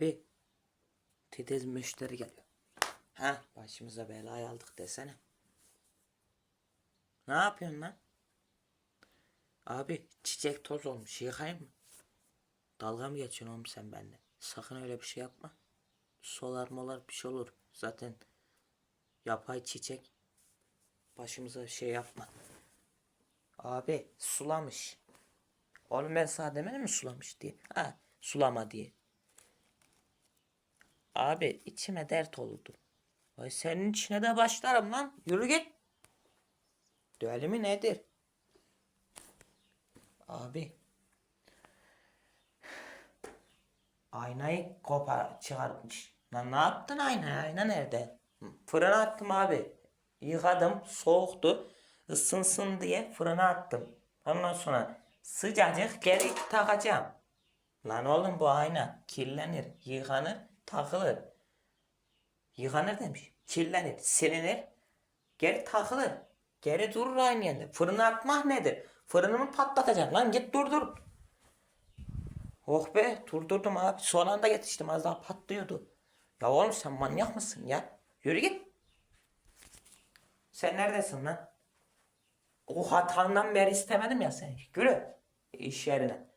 Bir titiz müşteri geliyor. Ha başımıza belayı aldık desene. Ne yapıyorsun lan? Abi çiçek toz olmuş yıkayayım mı? Dalga mı geçiyorsun oğlum sen benimle? Sakın öyle bir şey yapma. Solar molar bir şey olur. Zaten yapay çiçek. Başımıza şey yapma. Abi sulamış. Oğlum ben sana demedim mi sulamış diye. Ha sulama diye. Abi içime dert oldu. Ay senin içine de başlarım lan. Yürü git. Deli nedir? Abi. Aynayı kopar çıkartmış. Lan ne yaptın ayna? Ayna nerede? Fırına attım abi. Yıkadım. Soğuktu. Isınsın diye fırına attım. Ondan sonra sıcacık geri takacağım. Lan oğlum bu ayna kirlenir, yıkanır, takılır. Yıkanır demiş. Kirlenir, silinir, geri takılır. Geri durur aynı yerde. Fırına atmak nedir? Fırınımı patlatacaksın. Lan git durdur. Oh be durdurdum abi. Son anda yetiştim az daha patlıyordu. Ya oğlum sen manyak mısın ya? Yürü git. Sen neredesin lan? O hatandan beri istemedim ya seni. Yürü. İş yerine.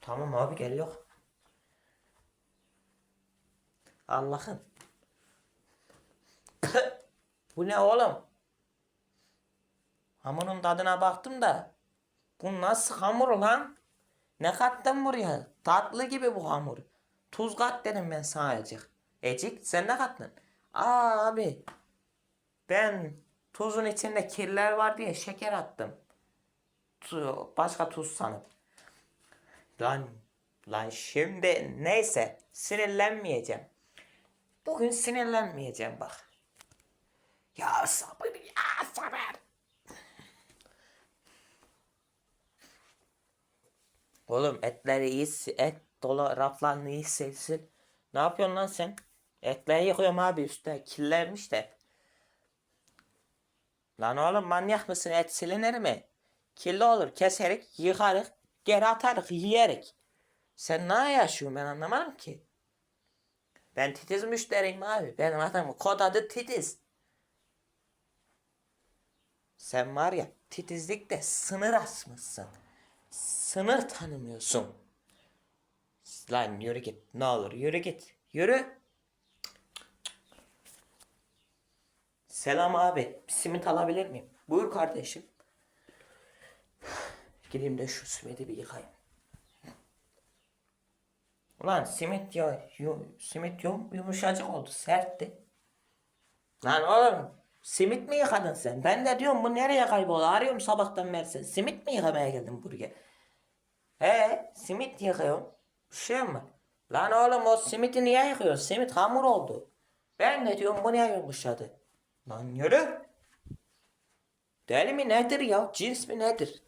Tamam abi geliyor. Allah'ım. Bu ne oğlum? Hamurun tadına baktım da. Bu nasıl hamur lan? Ne kattın buraya? Tatlı gibi bu hamur. Tuz kat dedim ben sana azıcık. Ecik sen ne kattın? Aa abi. Ben tuzun içinde kirler var diye şeker attım. Tu- Başka tuz sanıp. Lan, lan şimdi neyse sinirlenmeyeceğim. Bugün sinirlenmeyeceğim bak. Ya sabır ya sabır. Oğlum etleri iyi et dolu raflarını iyi silsin. Ne yapıyorsun lan sen? Etleri yıkıyorum abi üstte kirlenmiş de. Lan oğlum manyak mısın et silinir mi? Kirli olur keserik yıkarık geri atarık yiyerek. Sen ne yaşıyorsun ben anlamadım ki. Ben titiz müşteriyim abi. Benim adamın kod adı titiz. Sen var ya titizlikte sınır asmışsın. Sınır tanımıyorsun. Lan yürü git ne olur yürü git. Yürü. Selam abi. Simit alabilir miyim? Buyur kardeşim. Gideyim de şu simidi bir yıkayayım. Ulan simit ya yu, simit yum, yumuşacık oldu sertti. Lan oğlum simit mi yıkadın sen? Ben de diyorum bu nereye kayboldu? Arıyorum sabahtan beri sen. Simit mi yıkamaya geldin buraya? He simit yıkıyorum. Bir şey mi? Lan oğlum o simiti niye yıkıyorsun? Simit hamur oldu. Ben de diyorum bu niye yumuşadı? Lan yürü. Deli mi nedir ya? Cins mi nedir?